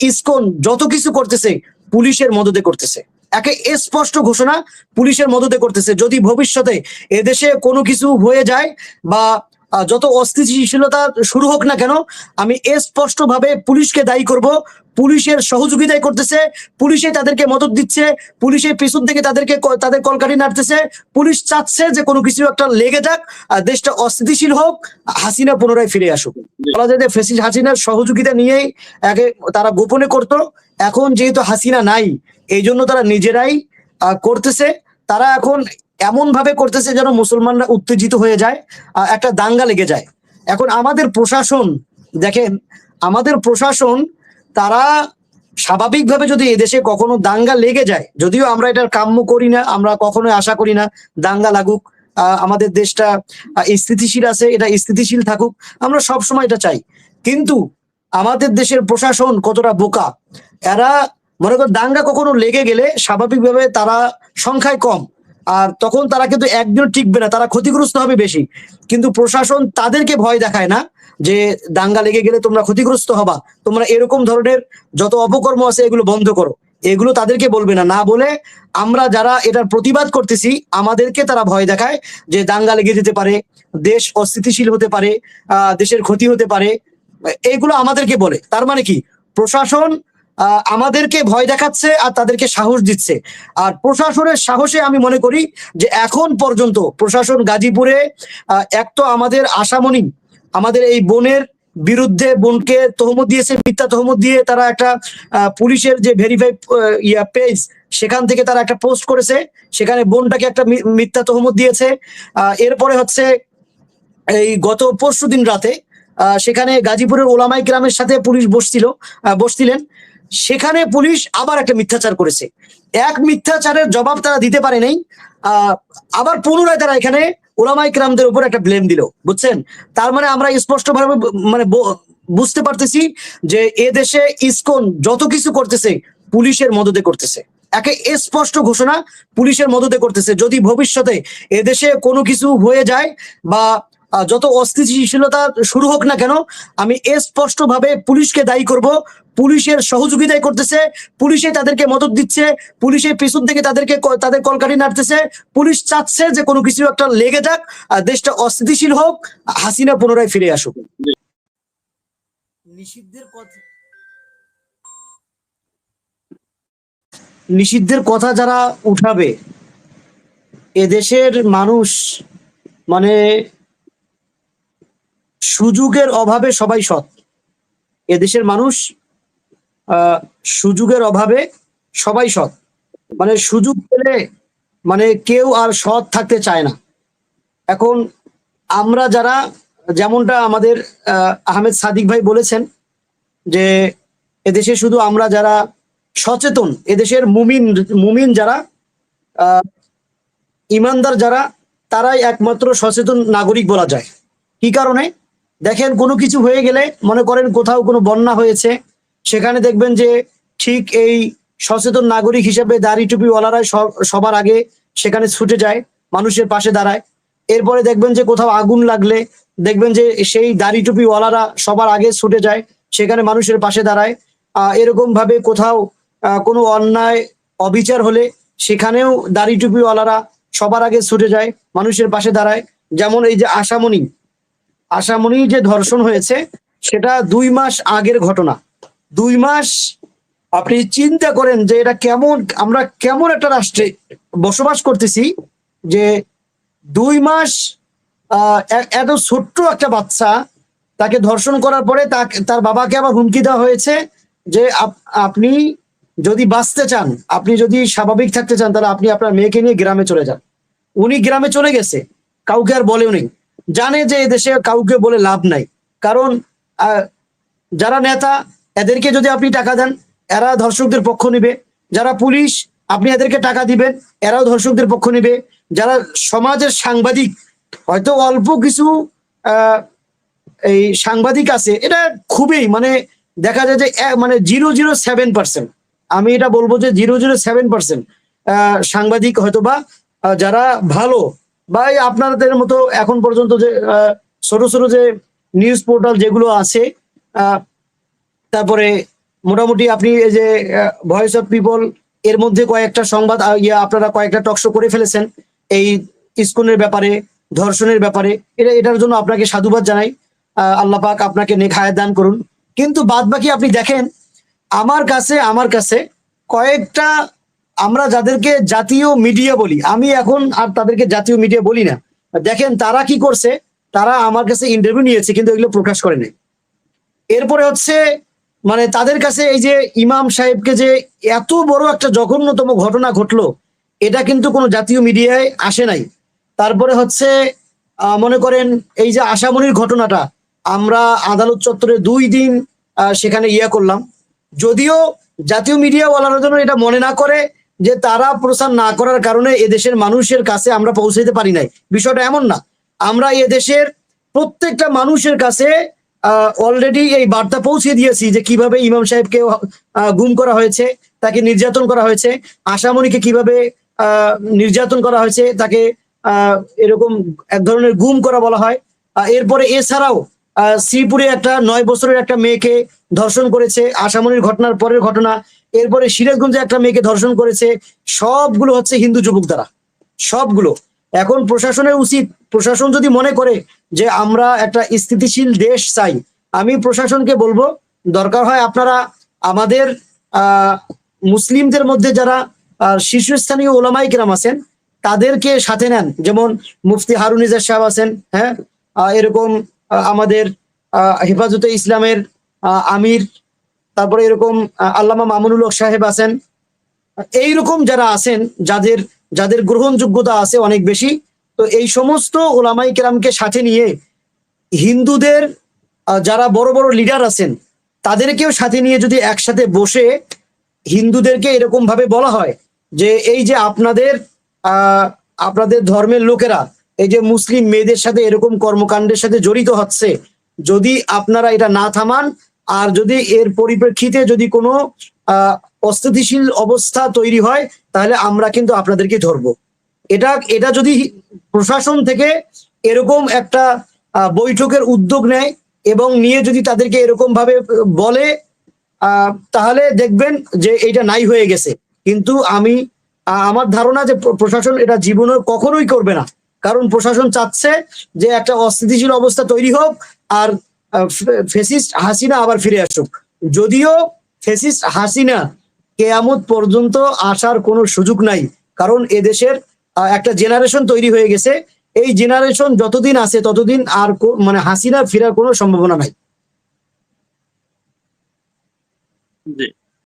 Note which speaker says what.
Speaker 1: ISKCON যত কিছু করতেছে, পুলিশের মদতে করতেছে। একে স্পষ্ট ঘোষণা, পুলিশের মদতে করতেছে। যদি ভবিষ্যতে এদেশে কোনো কিছু হয়ে যায় বা যত অস্থিতিশীলতা শুরু হোক না কেন, আমি স্পষ্ট ভাবে পুলিশকে দায়ী করব। পুলিশের সহযোগিতায় করতেছে, পুলিশে তাদেরকে মদত দিচ্ছে পুলিশের পেছন থেকে তাদেরকে তাদের কলকাঠি নাড়তেছে। পুলিশ চাচ্ছে যে কোনো কিছু একটা লেগে যাক দেশটা অস্থিতিশীল হোক, হাসিনা পুনরায় ফিরে আসুক। বলা যায় যে ফেসিস হাসিনার সহযোগিতা নিয়েই আগে তারা গোপনে করত। এখন যেহেতু হাসিনা নাই এই জন্য তারা নিজেরাই করতেছে। তারা এখন এমন ভাবে করতেছে যেন মুসলমানরা উত্তেজিত হয়ে যায় একটা দাঙ্গা লেগে যায়। এখন আমাদের প্রশাসন, দেখেন, আমাদের প্রশাসন, তারা স্বাভাবিকভাবে যদি এদেশে কখনো দাঙ্গা লেগে যায়, যদিও আমরা এটার কাম্য করি না, আমরা কখনো আশা করি না দাঙ্গা লাগুক আমাদের দেশটা স্থিতিশীল আছে, এটা স্থিতিশীল থাকুক, আমরা সব সময় এটা চাই। কিন্তু আমাদের দেশের প্রশাসন কতটা বোকা, এরা মনে কর দাঙ্গা কখনো লেগে গেলে স্বাভাবিকভাবে তারা সংখ্যায় কম। আর তখন তারা কিন্তু একজন টিকবে না, তারা ক্ষতিগ্রস্ত হবে বেশি। কিন্তু প্রশাসন তাদেরকে ভয় দেখায় না যে দাঙ্গা লেগে গেলে তোমরা ক্ষতিগ্রস্ত হবা। তোমরা এরকম ধরনের যত অপকর্ম আছে এগুলো বন্ধ করো। এগুলো তাদেরকে বলবে না। না বলে আমরা যারা এটার প্রতিবাদ করতেছি, আমাদেরকে তারা ভয় দেখায় যে দাঙ্গা লেগে যেতে পারে, দেশ অস্থিতিশীল হতে পারে দেশের ক্ষতি হতে পারে। এইগুলো আমাদেরকে বলে। তার মানে কি? প্রশাসন আমাদেরকে ভয় দেখাচ্ছে আর তাদেরকে সাহস দিচ্ছে। আর প্রশাসনের সাহসে আমি মনে করি যে এখন পর্যন্ত প্রশাসন গাজীপুরে এক তো আমাদের আশামণি আমাদের এই বোনের বিরুদ্ধে বোনকে তহমত দিয়েছে মিথ্যা তহমত দিয়ে তারা একটা পুলিশের যে ভেরিফাই ইয়া পেজ সেখান থেকে তারা একটা পোস্ট করেছে। সেখানে বোনটাকে একটা মিথ্যা তহমত দিয়েছে। আহ, এরপরে হচ্ছে এই গত পরশু দিন রাতে সেখানে গাজীপুরের ওলামাই গ্রামের সাথে পুলিশ বসছিল বসছিলেন। সেখানে পুলিশ আবার একটা মিথ্যাচার করেছে। এক মিথ্যাচারের জবাব তারা দিতে পারে নাই। আবার পুনরায় তারা এখানে ওলামাই গ্রামদের উপর একটা ব্লেম দিল, বুঝছেন? তার মানে আমরা স্পষ্টভাবে মানে বুঝতে পারতেছি যে এ দেশে ইসকন যত কিছু করতেছে, পুলিশের মদতে করতেছে। একে স্পষ্ট ঘোষণা, পুলিশের মদতে করতেছে। যদি ভবিষ্যতে এদেশে কোনো কিছু হয়ে যায় বা যত অস্থিতিশীলতা শুরু হোক না কেন আমি স্পষ্ট ভাবে পুলিশকে দায়ী করব। পুলিশের সহযোগিতায় করতেছে পুলিশে তাদেরকে মদত দিচ্ছে পুলিশের পেছন থেকে তাদেরকে তাদের কলকাঠি নাড়তেছে। পুলিশ চাচ্ছে যে কোনো কিছু একটা লেগে যাক আর দেশটা অস্থিতিশীল হোক হাসিনা পুনরায় ফিরে আসুক। নিষিদ্ধের কথা নিষিদ্ধের কথা যারা উঠাবে এদেশের মানুষ মানে সুযোগের অভাবে সবাই সৎ। এদেশের মানুষ সুযোগের অভাবে সবাই সৎ। মানে সুযোগ পেলে মানে কেউ আর সৎ থাকতে চায় না। এখন আমরা যারা, যেমনটা আমাদের আহমেদ সাদিক ভাই বলেছেন যে এদেশে শুধু আমরা যারা সচেতন, এদেশের মুমিন মুমিন যারা ইমানদার যারা, তারাই একমাত্র সচেতন নাগরিক বলা যায়। কি কারণে? দেখেন কোনো কিছু হয়ে গেলে মনে করেন কোথাও কোনো বন্যা হয়েছে, সেখানে দেখবেন যে ঠিক এই সচেতন নাগরিক হিসেবে দাড়ি টুপিওয়ালারাই সব- সবার আগে সেখানে ছুটে যায়, মানুষের পাশে দাঁড়ায়। এরপরে দেখবেন যে কোথাও আগুন লাগলে দেখবেন যে সেই দাড়ি টুপিওয়ালারা সবার আগে ছুটে যায়, সেখানে মানুষের পাশে দাঁড়ায়। এরকম ভাবে কোথাও কোনো অন্যায়, অবিচার হলে সেখানেও দাড়ি টুপিওয়ালারা সবার আগে ছুটে যায়, মানুষের পাশে দাঁড়ায়। যেমন এই যে আশামণি আশামণি যে ধর্ষণ হয়েছে, সেটা দুই মাস আগের ঘটনা। দুই মাস আপনি চিন্তা করেন যে এটা কেমন, আমরা কেমন একটা রাষ্ট্রে বসবাস করতেছি যে দুই মাস এত ছোট্ট একটা বাচ্চা তাকে ধর্ষণ করার পরে তার বাবাকে আবার হুমকি দেওয়া হয়েছে যে আপ- আপনি যদি বাঁচতে চান, আপনি যদি স্বাভাবিক থাকতে চান, তাহলে আপনি আপনার মেয়েকে নিয়ে গ্রামে চলে যান। উনি গ্রামে চলে গেছে, কাউকে আর বলেও নেই। জানে যে এদেশে কাউকে বলে লাভ নাই। কারণ যারা নেতা, এদেরকে যদি আপনি টাকা দেন, এরা ধর্ষকদের পক্ষ নিবে। যারা পুলিশ, আপনি এদেরকে টাকা দিবেন, এরাও ধর্ষকদের পক্ষ নিবে। যারা সমাজের সাংবাদিক, হয়তো অল্প কিছু এই সাংবাদিক আছে, এটা খুবই মানে দেখা যায় যে মানে জিরো জিরো সেভেন পার্সেন্ট। আমি এটা বলব যে জিরো জিরো সেভেন পার্সেন্ট সাংবাদিক হয়তো বা যারা ভালো এই আপনাদের মতো এখন পর্যন্ত যে ছোট ছোট যে নিউজ পোর্টাল যেগুলো আছে তারপরে মোটামুটি আপনি এই যে ভয়েস অফ পিপল এর মধ্যে কয়েকটা সংবাদ আপনারা কয়েকটা টকশো করে ফেলেছেন। এই ইস্কনের ব্যাপারে, ধর্ষণের ব্যাপারে, এটা, এটার জন্য আপনাকে সাধুবাদ জানাই। আল্লাহ পাক আপনাকে নেক হায়াত দান করুন। কিন্তু বাদ বাকি আপনি দেখেন, আমার কাছে আমার কাছে কয়েকটা আমরা যাদেরকে জাতীয় মিডিয়া বলি, আমি এখন আর তাদেরকে জাতীয় মিডিয়া বলি না। দেখেন, তারা কি করছে? তারা আমার কাছে ইন্টারভিউ নিয়েছে, কিন্তু এগুলো প্রকাশ করে নাই। এরপরে হচ্ছে মানে তাদের কাছে এই যে ইমাম সাহেবকে যে এত বড় একটা জঘন্যতম ঘটনা ঘটলো, এটা কিন্তু কোনো জাতীয় মিডিয়ায় আসে নাই। তারপরে হচ্ছে মনে করেন এই যে আশামনির ঘটনাটা, আমরা আদালত চত্বরে দুই দিন সেখানে ইয়া করলাম। যদিও জাতীয় মিডিয়া ওয়ালারা জন্য এটা মনে না করে যে তারা প্রচার না করার কারণে এদেশের মানুষের কাছে আমরা পৌঁছাইতে পারি নাই। বিষয়টা এমন না। আমরা এদেশের প্রত্যেকটা মানুষের কাছে অলরেডি এই বার্তা পৌঁছে দিয়েছি যে কীভাবে ইমাম সাহেবকে গুম করা হয়েছে তাকে নির্যাতন করা হয়েছে আশামণিকে কীভাবে নির্যাতন করা হয়েছে তাকে এরকম এক ধরনের গুম করা বলা হয়। এরপরে এছাড়াও আহ, শ্রীপুরে একটা নয় বছরের একটা মেয়েকে ধর্ষণ করেছে। আশামণির ঘটনার পরের ঘটনা এরপরে সিরাজগঞ্জে একটা মেয়েকে ধর্ষণ করেছে। সবগুলো হচ্ছে হিন্দু যুবক দ্বারা। সবগুলো। এখন প্রশাসনের উচিত, প্রশাসন যদি মনে করে যে আমরা একটা স্থিতিশীল দেশ চাই, আমি প্রশাসনকে বলব, দরকার হয় আপনারা আমাদের মুসলিমদের মধ্যে যারা শীর্ষস্থানীয় ওলামাই কেরাম আছেন, তাদেরকে সাথে নেন। যেমন মুফতি হারুন ইজাজ সাহেব আছেন হ্যাঁ? এরকম আমাদের হেফাজতে ইসলামের আমির তারপরে এরকম আল্লামা মামুনুল হক সাহেব আছেন। এইরকম যারা আছেন, যাদের যাদের গ্রহণযোগ্যতা আছে অনেক বেশি, তো এই সমস্ত ওলামাই কেরামকে সাথে নিয়ে হিন্দুদের যারা বড় বড় লিডার আছেন, তাদেরকেও সাথে নিয়ে যদি একসাথে বসে হিন্দুদেরকে এরকম ভাবে বলা হয় যে, এই যে আপনাদের আপনাদের ধর্মের লোকেরা, এই যে মুসলিম মেয়েদের সাথে এরকম কর্মকাণ্ডের সাথে জড়িত হচ্ছে, যদি আপনারা এটা না থামান আর যদি এর পরিপ্রেক্ষিতে যদি কোনো অস্থিতিশীল অবস্থা তৈরি হয়, তাহলে আমরা কিন্তু আপনাদেরকে ধরবো। এটা এটা যদি প্রশাসন থেকে এরকম একটা বৈঠকের উদ্যোগ নেয় এবং নিয়ে যদি তাদেরকে এরকম ভাবে বলে তাহলে দেখবেন যে এটা নাই হয়ে গেছে। কিন্তু আমি আমার ধারণা যে প্রশাসন এটা জীবনে কখনোই করবে না। কারণ প্রশাসন চাচ্ছে যে একটা অস্থিতিশীল অবস্থা তৈরি হোক, আর ফেসিস্ট হাসিনা আবার ফিরে আসুক। যদিও ফেসিস্ট হাসিনা কেয়ামত পর্যন্ত আসার কোনো সুযোগ নাই, কারণ এদেশের একটা জেনারেশন তৈরি হয়ে গেছে। এই জেনারেশন যতদিন আছে ততদিন আর মানে হাসিনা ফিরার কোনো সম্ভাবনা নাই।
Speaker 2: জি।